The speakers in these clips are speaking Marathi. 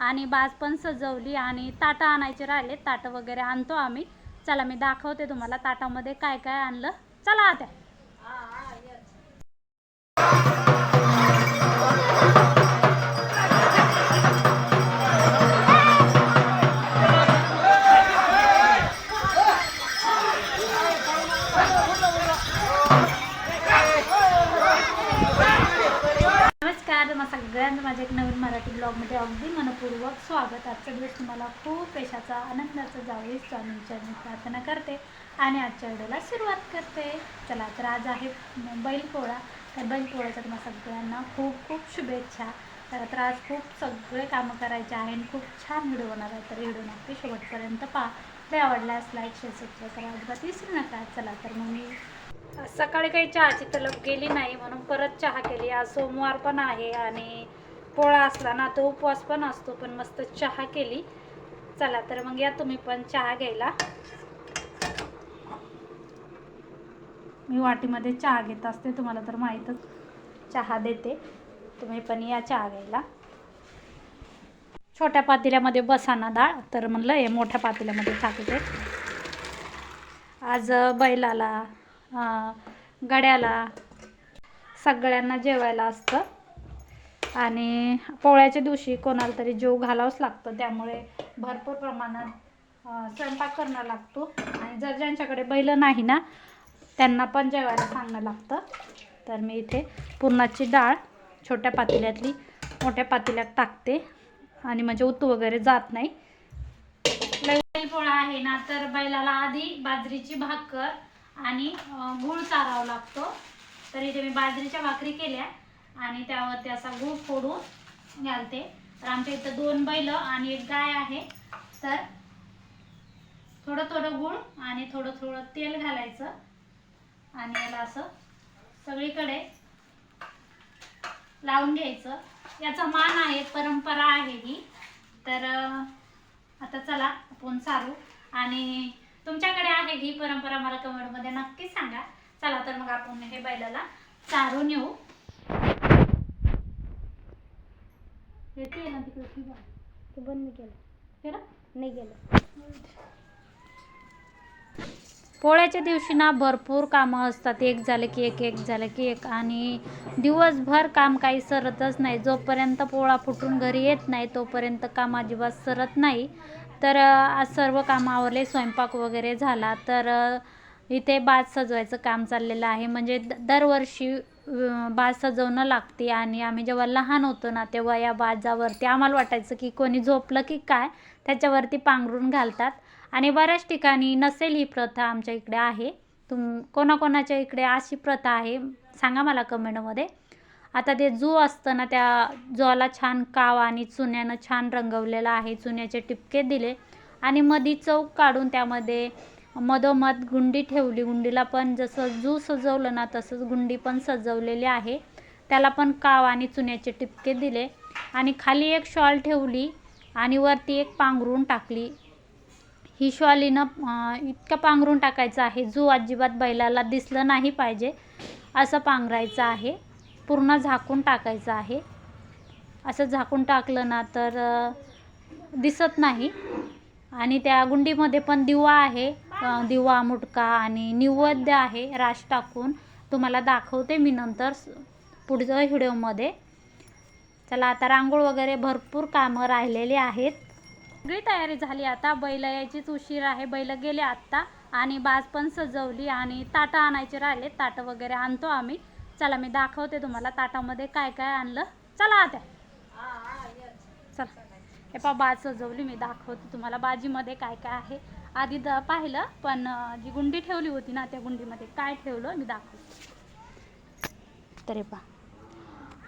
आणि बाज पण सजवली आणि ताटं आणायचे राहिले. ताटं वगैरे आणतो आम्ही. चला मी दाखवते तुम्हाला ताटामध्ये काय काय आणलं. चला आता. सगळ्यांचं माझ्या एक नवीन मराठी ब्लॉगमध्ये अगदी मनपूर्वक स्वागत. आजचा दिवस तुम्हाला खूप यशाचा आनंदाचा जावे स्वामींच्या मी प्रार्थना करते आणि आजच्या व्हिडिओला सुरुवात करते. चला तर आज आहे बैलपोळा तर बैलपोळ्याच्या तुम्हाला सगळ्यांना खूप खूप शुभेच्छा. तर तर आज खूप सगळे कामं करायचे आहे आणि खूप छान व्हिडिओ होणार आहे. तर व्हिडिओ नक्की शेवटपर्यंत पहा. ते आवडल्यास लाईक शेअर सबस्क्राईब करा. अजिबात विसरू नका. चला तर मग मी सकाळी काही चहाची तलब गेली नाही म्हणून परत चहा केली. आज सोमवार पण आहे आणि पोळा असला ना तो उपवास पण असतो पण मस्त चहा केली. चला तर मग या तुम्ही पण चहा घ्यायला. मी वाटीमध्ये चहा घेत असते तुम्हाला तर माहीतच. चहा देते. तुम्ही पण या चहा घ्यायला. छोट्या पातेल्यामध्ये बसाना डाळ तर म्हणलं हे मोठ्या पातेल्यामध्ये टाकते. आज बैलाला गड्याला. सगळ्यांना जेवायला असतं. आणि पोळ्याच्या दिवशी कोणाला तरी जेव घालावंच लागतं. त्यामुळे भरपूर प्रमाणात स्वयंपाक करणं लागतो. आणि जर ज्यांच्याकडे बैल नाही ना त्यांना पण जेवायला सांगणं लागतं. तर मी इथे पुरणाची डाळ छोट्या पातेल्यातली मोठ्या पातेल्यात टाकते. आणि म्हणजे उतू वगैरे जात नाही. बैलपोळा आहे ना तर बैलाला आधी बाजरीची भाकर आणि गूळ चारावा लागतो. तर इथे मी बाजरीच्या भाकरी केल्या आणि त्यावरती असा गूळ फोडून घालते. तर आमच्या इथं दोन बैल आणि एक गाय आहे. तर थोडं थोडं गूळ आणि थोडं थोडं तेल घालायचं. आणि याला असं सगळीकडे लावून घ्यायचं. याचा मान आहे परंपरा आहे ही. तर आता चला आपण सारू आणि तुमच्याकडे आहे ही परंपरा मला कमेंटमध्ये नक्की सांगा. चला तर मग आपण हे बैलाला चारून येऊ. हे ते ना तिकडे. ते बंद केलं. केलं? नाही गेलं पोळ्याच्या दिवशी ना भरपूर कामं असतात. एक झालं की एक एक झालं की एक. आणि दिवसभर काम काही सरतच नाही. जोपर्यंत पोळा फुटून घरी येत नाही तोपर्यंत काम अजिबात सरत नाही. तर आज सर्व काम आवरले स्वयंपाक वगैरे झाला तर इथे बाज सजवायचं काम चाललेलं आहे. म्हणजे द दरवर्षी बाज सजवणं लागते आणि आम्ही जेव्हा लहान होतो ना तेव्हा या बाजावरती आम्हाला वाटायचं की कोणी झोपलं की काय त्याच्यावरती पांघरून घालतात. आणि बऱ्याच ठिकाणी नसेल ही प्रथा आमच्या इकडे आहे. तुम कोणाकोणाच्या इकडे अशी प्रथा आहे सांगा मला कमेंटमध्ये. आता ते जू असतं ना त्या जोला छान काव आणि चुन्यानं छान रंगवलेलं आहे. चुन्याचे टिपके दिले. आणि मधी चौक काढून त्यामध्ये मधोमध गुंडी ठेवली. गुंडीला पण जसं जू सजवलं ना तसंच गुंडी पण सजवलेली आहे. त्याला पण काव आणि चुन्याचे टिपके दिले. आणि खाली एक शॉल ठेवली आणि वरती एक पांघरून टाकली. ही शॉलीनं इतकं पांघरून टाकायचं आहे. जू अजिबात बैलाला दिसलं नाही पाहिजे. असं पांघरायचं आहे. पूर्ण झाकून टाकायचं आहे. असं झाकून टाकलं ना तर दिसत नाही. आणि त्या गुंडीमध्ये पण दिवा आहे. दिवा मुटका आणि निवद्य आहे. राश टाकून तुम्हाला दाखवते मी नंतर पुढच्या व्हिडिओमध्ये. चला आता रांगोळ वगैरे भरपूर कामं राहिलेली आहेत. सगळी तयारी झाली आता. बैल यायचीच उशीर आहे. बैल गेले आत्ता आणि बाज पण सजवली आणि ताटं आणायचे राहिले. ताटं वगैरे आणतो आम्ही. चला मी दाखवते तुम्हाला ताटामध्ये काय काय आणलं. चला आता. चला. हे पा बाज सजवली मी दाखवते तुम्हाला बाजीमध्ये काय काय आहे. आधी द पाहिलं पण जी गुंडी ठेवली होती ना त्या गुंडीमध्ये काय ठेवलं मी दाखवते. तरी पा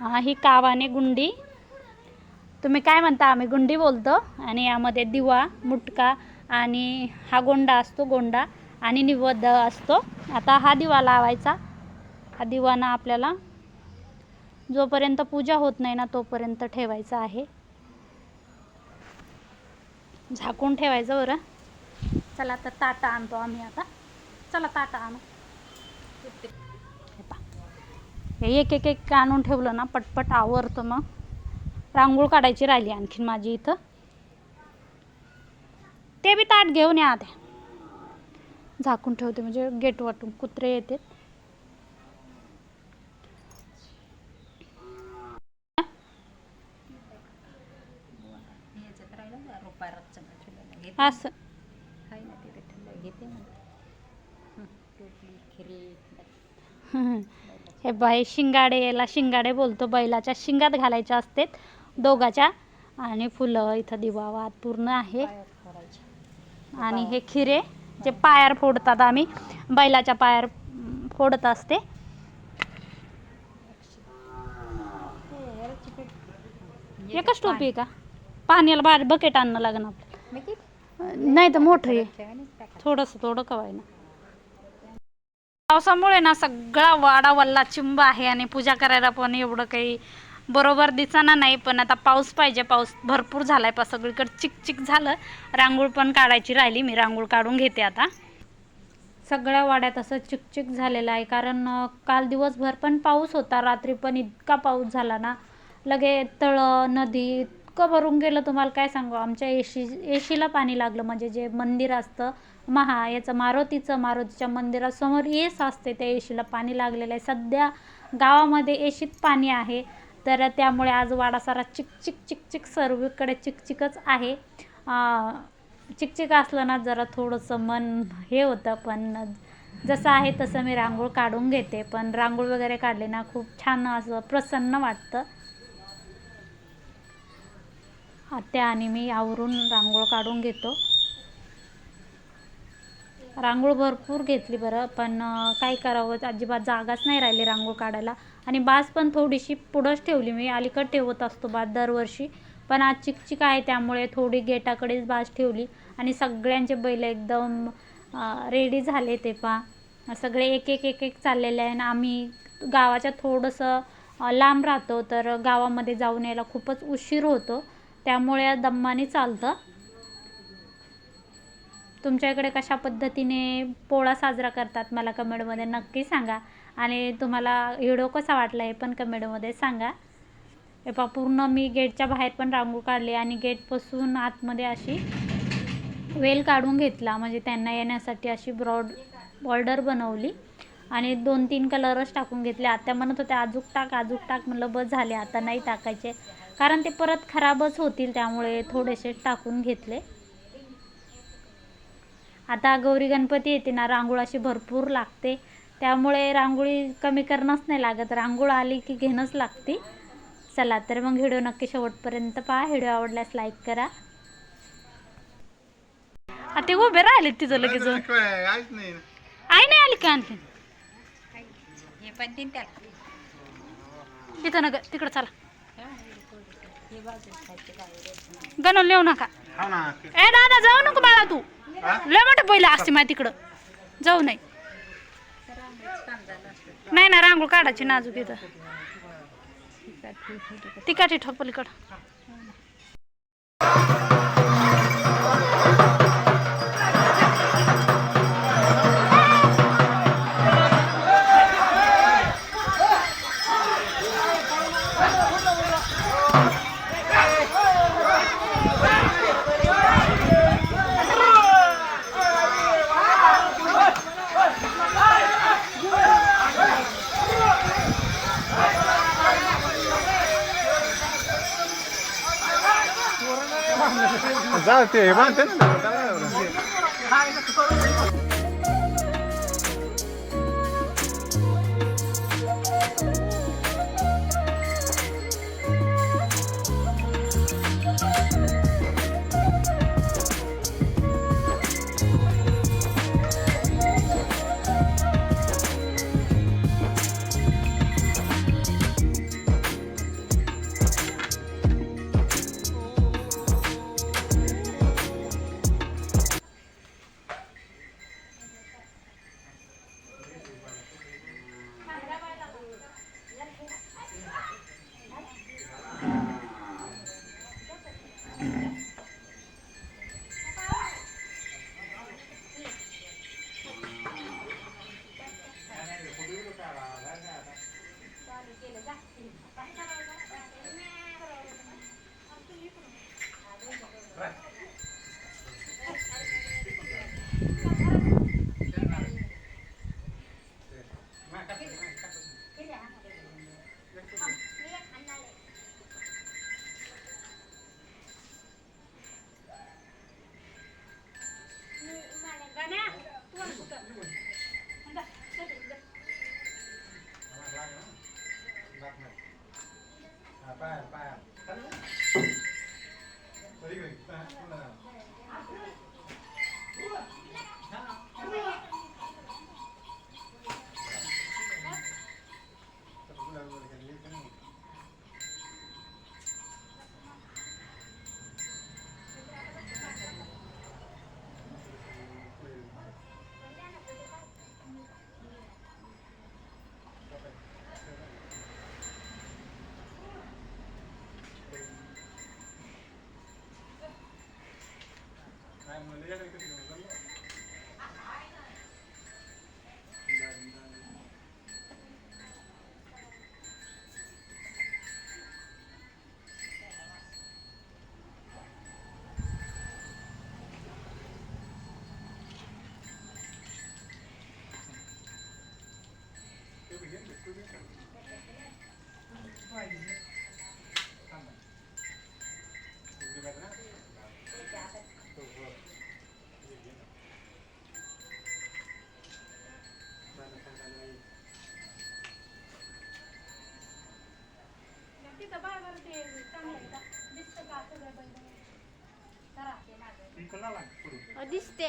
हा ही कावाने गुंडी. तुम्ही काय म्हणता आम्ही गुंडी बोलतो आणि यामध्ये दिवा मुटका आणि हा गोंडा असतो गोंडा आणि निवद असतो. आता हा दिवा लावायचा. हा दिवाना आपल्याला जोपर्यंत पूजा होत नाही ना तोपर्यंत ठेवायचा आहे. झाकून ठेवायचं बरं. चला तर ताटा आणतो आम्ही आता. चला ताटा आणू. हे एक एक एक आणून ठेवलं ना पटपट आवरतं मग. रांगोळ काढायची राहिली आणखीन माझी इथं. ते बी ताट घेऊन या आधी. झाकून ठेवते म्हणजे गेट वाटून कुत्रे येते असं. हे बाई शिंगाडे याला शिंगाडे बोलतो. बैलाच्या शिंगात घालायच्या असते दोघाच्या. आणि फुलं इथं दिवावात पूर्ण आहे. आणि हे खिरे जे पायार फोडतात आम्ही बैलाच्या पायार फोडत असते. एकच टोपी का? पाण्याला बाहेर बकेट आणणं लागणार आपल्याला. नाही तर मोठं आहे. थोडंसं थोडं कवाय ना पावसामुळे ना सगळा वाडा वल्ला चिंब आहे आणि पूजा करायला पण एवढं काही बरोबर दिसाना नाही पण आता पाऊस पाहिजे पाऊस भरपूर झालाय पण सगळीकडे चिक चिक झालं. रांगोळ पण काढायची राहिली मी रांगोळ काढून घेते आता. सगळ्या वाड्यात असं चिकचिक झालेलं आहे कारण काल दिवसभर पण पाऊस होता रात्री पण इतका पाऊस झाला ना. लगे तळं नदी इतकं भरून गेलं तुम्हाला काय सांगू? आमच्या एशी एशीला पाणी लागलं. म्हणजे जे मंदिर असतं महा याचं मारुतीचं मारुतीच्या मंदिरासमोर येस असते त्या एशीला पाणी लागलेलं आहे. सध्या गावामध्ये एशीत पाणी आहे. तर त्यामुळे आज वाडासारा चिकचिक चिक चिक सर्वीकडे चिकचिकच आहे. चिकचिक असलं ना जरा थोडंसं मन हे होतं पण जसं आहे तसं मी रांगोळ काढून घेते. पण रांगोळ वगैरे काढले ना खूप छान असं प्रसन्न वाटतं. आत्या आणि मी आवरून रांगोळ काढून घेतो. रांगोळ भरपूर घेतली बरं पण काय करावं? अजिबात जागाच नाही राहिली रांगोळ काढायला. आणि बास पण थोडीशी पुढंच ठेवली मी अलीकडे ठेवत असतो बास दरवर्षी. पण आज चिकचिक आहे त्यामुळे थोडी गेटाकडेच बास ठेवली. आणि सगळ्यांचे बैल एकदम रेडी झाले ते पा सगळे एक एक एक एक चाललेले आहे आणि आम्ही गावाच्या थोडंसं लांब राहतो तर गावामध्ये जाऊन यायला खूपच उशीर होतो. त्यामुळे दम्माने चालतं. तुमच्या इकडे कशा पद्धतीने पोळा साजरा करतात मला कमेंटमध्ये नक्की सांगा. आणि तुम्हाला व्हिडिओ कसा वाटला हे पण कमेंटमध्ये सांगा. हे पहा पूर्ण मी गेटच्या बाहेर पण रांगू काढली आणि गेटपासून आतमध्ये अशी वेल काढून घेतला. म्हणजे त्यांना येण्यासाठी अशी ब्रॉड बॉर्डर बनवली. आणि दोन तीन कलरच टाकून घेतले. आत्या म्हणत होते आजूक टाक आजूक टाक. म्हणलं बस झाले आता नाही टाकायचे. कारण ते परत खराबच होतील त्यामुळे थोडेसे टाकून घेतले. आता गौरी गणपती येते ना रांगोळ अशी भरपूर लागते. त्यामुळे रांगोळी कमी करणंच नाही लागत. रांगोळ आली की घेणंच लागते. चला तर मग व्हिडिओ नक्की शेवटपर्यंत पहा. व्हिडिओ आवडल्यास लाईक करा. ते उभे राहिले तिथं लगेच. आई नाही आली का आणखी इथं ना ग तिकडं चला. गणून लिहू नका. हा ना. ए दादा जाऊ नको बाळा तू. हा? लय मोठं पहिलं असते माहिती तिकडं. जाऊ नाही. नाही ना रांगोळ काढायची नाजूक इथं. तिकाठी ठोपलीकडं जा ते हे يعني مليانه كده. दिसते.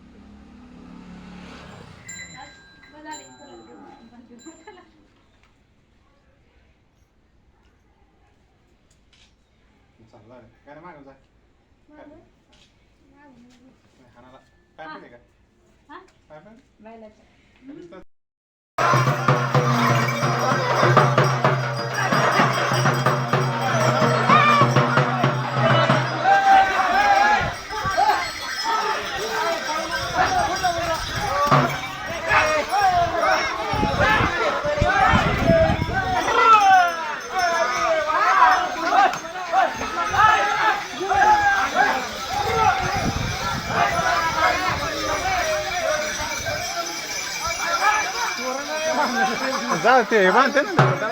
चालला काय रे मागं जा. हाणाला. काय पाहिजे का? काय पाहिजे जा ते हे बांधते ना